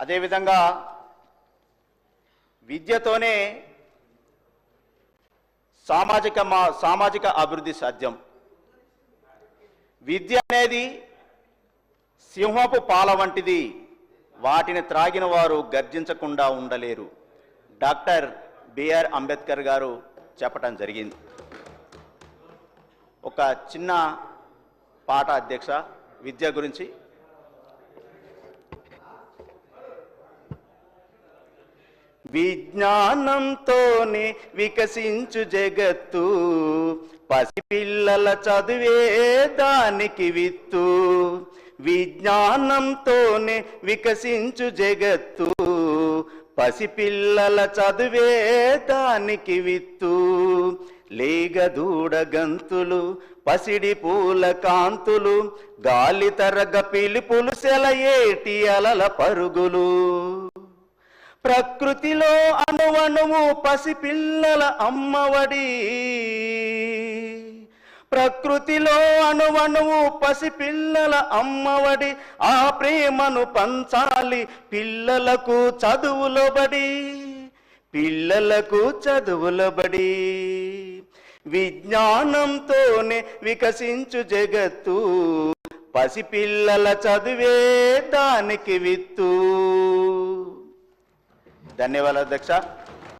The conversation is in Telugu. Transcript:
అదేవిధంగా విద్యతోనే సామాజిక మా సామాజిక అభివృద్ధి సాధ్యం. విద్య అనేది సింహపు పాల వంటిది. వాటిని త్రాగిన వారు గర్జించకుండా ఉండలేరు. డాక్టర్ బిఆర్ అంబేద్కర్ గారు చెప్పటం జరిగింది. ఒక చిన్న పాట అధ్యక్ష విద్య గురించి విజ్ఞానంతోనే వికసించు జగత్తు. పసిపిల్లల చదువే దానికి విత్తు. విజ్ఞానంతోనే వికసించు జగత్తు. పసిపిల్లల చదువే దానికి విత్తు. లేగదూడ గంతులు పసిడి పూల కాంతులు గాలి తరగ పిలుపులు సెలయేటి అలల పరుగులు. ప్రకృతిలో అణువణువు పసిపిల్లల అమ్మవడి. ప్రకృతిలో అణువణువు పసిపిల్లల అమ్మవడి. ఆ ప్రేమను పంచాలి పిల్లలకు చదువులబడి పిల్లలకు చదువులబడి విజ్ఞానంతోనే వికసించు జగత్తు. పసిపిల్లల చదువే దానికి విత్తు. ధన్యవాదాలు అధ్యక్ష.